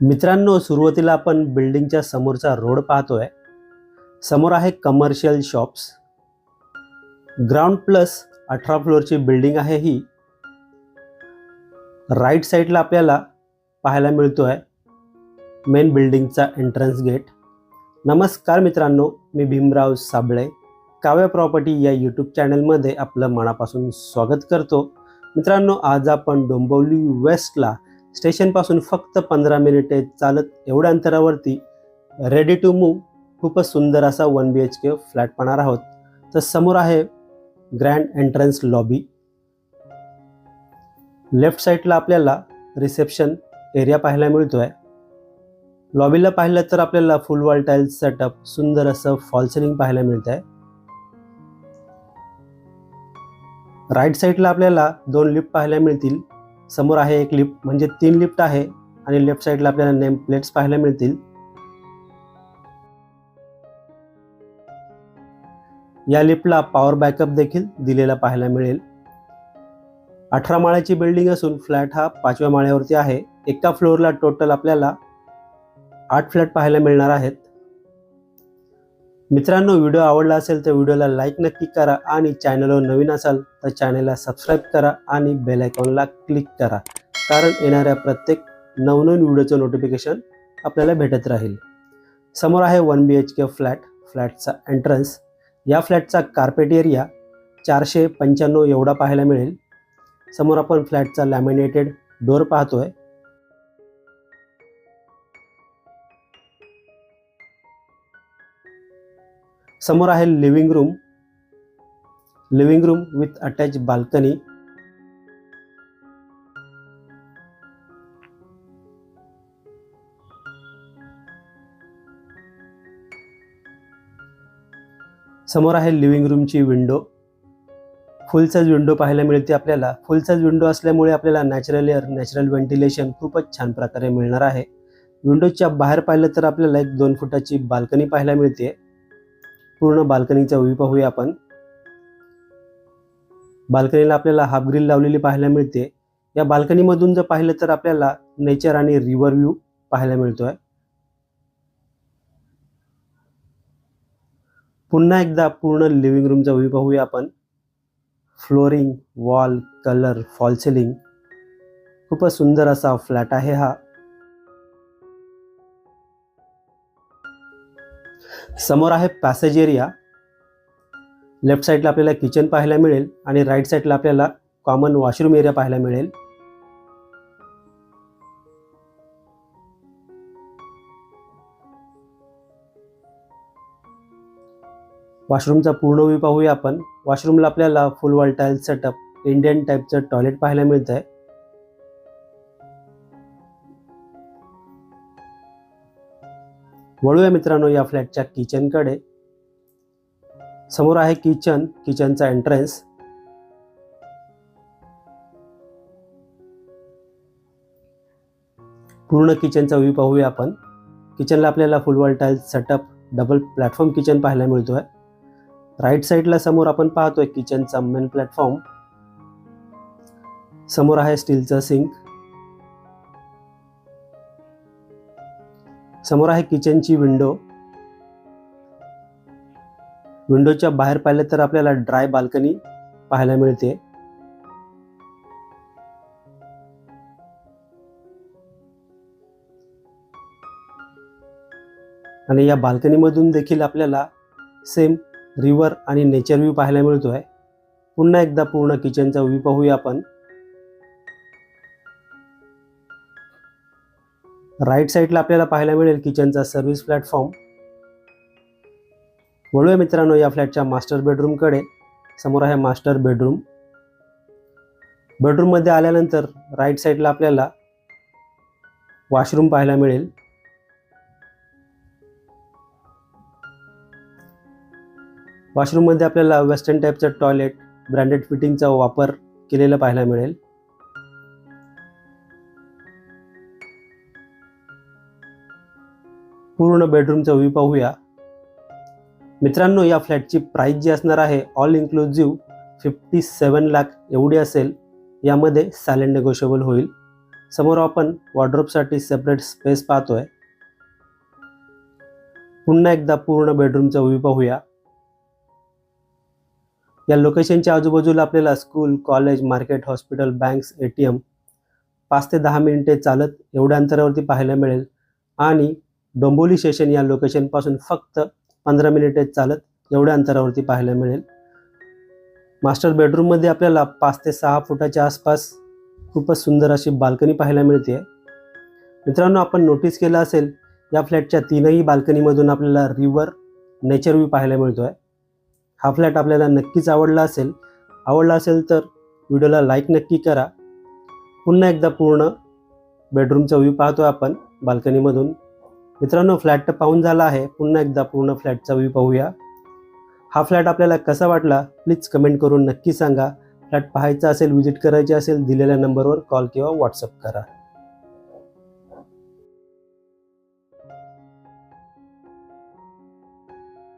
मित्रांनो सुरुवातीला आपण बिल्डिंगच्या समोरचा रोड पाहतोय. समोर आहे कमर्शियल शॉप्स ग्राउंड प्लस अठरा फ्लोअरची बिल्डिंग आहे ही. राईट साईडला आपल्याला पाहायला मिळतोय मेन बिल्डिंगचा एंट्रन्स गेट नमस्कार मित्रांनो मी भीमराव साबळे. काव्य प्रॉपर्टी या यूट्यूब चॅनलमध्ये आपलं मनापासून स्वागत करतो. मित्रांनो आज आपण डोंबिवली वेस्टला स्टेशनपासून फक्त पंधरा मिनिटे चालत एवढ्या अंतरावरती रेडी टू मूव खूपच सुंदर असा one B H K flat पाहणार आहोत. तर समोर आहे ग्रँड एंट्रन्स लॉबी. लेफ्ट साईडला आपल्याला रिसेप्शन एरिया पाहायला मिळतो आहे लॉबीला पाहिलं तर आपल्याला फुल वॉल टाईल्स सेटअप सुंदर असं फॉल सिलिंग पाहायला मिळत आहे राईट साईडला आपल्याला दोन लिफ्ट पाहायला मिळतील. समोर आहे एक लिफ्ट म्हणजे तीन लिफ्ट आहे आणि लेफ्ट साईडला आपल्याला नेम प्लेट्स पाहायला मिळतील. या लिफ्टला पॉवर बॅकअप देखील दिलेला पाहायला मिळेल. अठरा माळ्याची बिल्डिंग असून फ्लॅट हा पाचव्या माळ्यावरती आहे. एका फ्लोअरला टोटल आपल्याला आठ फ्लॅट पाहायला मिळणार आहेत. मित्रांनो व्हिडिओ आवडला असेल तर व्हिडिओला लाईक नक्की करा आणि चॅनलवर नवीन असाल तर चॅनलला सबस्क्राईब करा आणि बेल आयकॉनला क्लिक करा. कारण येणाऱ्या प्रत्येक नवनवीन व्हिडिओचं नोटिफिकेशन आपल्याला भेटत राहील. समोर आहे one B H K flat. फ्लॅटचा entrance या फ्लॅटचा कार्पेट एरिया चारशे पंच्याण्णव एवढा पाहायला मिळेल. समोर आपण फ्लॅटचा लॅमिनेटेड डोअर पाहतो आहे समोर आहे living room living room with attach balcony समोर आहे लिव्हिंग रूमची विंडो फुल साईज विंडो पाहायला मिळते आपल्याला. फुल साईज विंडो असल्यामुळे आपल्याला नॅचरल एअर नॅचरल व्हेंटिलेशन खूपच छान प्रकारे मिळणार आहे. विंडोच्या बाहेर पाहिलं तर आपल्याला एक दोन फुटाची बाल्कनी पाहायला मिळते. पूर्ण बाल्कनीचा व्ह्यू पाहूया आपण. बाल्कनीला आपल्याला हाफ ग्रिल लावलेली पाहायला मिळते. या बाल्कनीमधून जर पाहिलं तर आपल्याला नेचर आणि रिव्हर व्ह्यू पाहायला मिळतोय. पुन्हा एकदा पूर्ण लिव्हिंग रूमचा व्ह्यू पाहूया आपण. Flooring wall colour fall ceiling खूपच सुंदर असा फ्लॅट आहे हा. समोर आहे पॅसेज एरिया लेफ्ट साईडला आपल्याला किचन पाहायला मिळेल आणि राईट साईडला आपल्याला कॉमन वॉशरूम एरिया पाहायला मिळेल. वॉशरूमचा पूर्ण व्ह्यू पाहूया आपण. वॉशरूमला आपल्याला full wall tile setup Indian टाईपचं टॉयलेट पाहायला मिळतं आहे वळूया मित्रांनो या फ्लॅटच्या किचनकडे. समोर आहे किचन किचनचा एंट्रन्स पूर्ण किचनचा व्ह्यू पाहूया आपण. किचनला आपल्याला full wall tile setup double platform kitchen पाहायला मिळतोय. राईट साईडला समोर आपण पाहतोय किचनचा मेन प्लॅटफॉर्म समोर आहे स्टीलचा सिंक समोर आहे किचनची विंडो. विंडोच्या बाहेर पाहिलं तर आपल्याला ड्राय बाल्कनी पाहायला मिळते. आणि या बाल्कनीमधून देखील आपल्याला सेम रिवर आणि नेचर व्ह्यू पाहायला मिळतो आहे पुन्हा एकदा पूर्ण किचनचा व्ह्यू पाहूया आपण. राईट साईडला आपल्याला पाहायला मिळेल किचनचा सर्व्हिस प्लॅटफॉर्म वळूया मित्रांनो या फ्लॅटच्या मास्टर बेडरूमकडे समोर आहे मास्टर बेडरूम बेडरूममध्ये आल्यानंतर राईट साईडला आपल्याला वॉशरूम पाहायला मिळेल. वॉशरूममध्ये आपल्याला वेस्टर्न टाईपचं टॉयलेट ब्रँडेड फिटिंगचा वापर केलेला पाहायला मिळेल. पूर्ण बेडरूमचा व्ह्यू पाहूया. मित्रांनो या फ्लॅटची प्राईस जी असणार आहे all inclusive fifty seven lakh एवढी असेल. यामध्ये सायलेंट नेगोशिएबल होईल. समोर आपण वॉर्ड्रोपसाठी सेपरेट स्पेस पाहतोय. पुन्हा एकदा पूर्ण बेडरूमचा व्ह्यू पाहूया. या लोकेशनच्या आजूबाजूला आपल्याला school college market hospital banks A T M पाच ते दहा मिनिटे चालत एवढ्या अंतरावरती पाहायला मिळेल. आणि डोंबोली स्टेशन या लोकेशनपासून फक्त पंधरा मिनिटे चालत एवढ्या अंतरावरती पाहायला मिळेल. मास्टर बेडरूममध्ये आपल्याला पाच ते सहा फुटाच्या आसपास खूपच सुंदर अशी बाल्कनी पाहायला मिळते. मित्रांनो आपण नोटीस केलं असेल या फ्लॅटच्या तीनही बाल्कनीमधून आपल्याला रिव्हर नेचर व्ह्यू पाहायला मिळतो आहे हा फ्लॅट आपल्याला नक्कीच आवडला असेल. आवडला असेल तर व्हिडिओला लाईक नक्की करा. पुन्हा एकदा पूर्ण बेडरूमचा व्ह्यू पाहतो आपण बाल्कनीमधून मित्रांनो फ्लॅट तर पाहून झाला आहे. पुन्हा एकदा पूर्ण फ्लॅटचा व्ह्यू पाहूया. हा फ्लॅट आपल्याला कसा वाटला? प्लीज कमेंट करून नक्की सांगा. फ्लॅट पाहायचा असेल व्हिजिट करायची असेल दिलेल्या नंबरवर कॉल किंवा व्हॉट्सअप करा.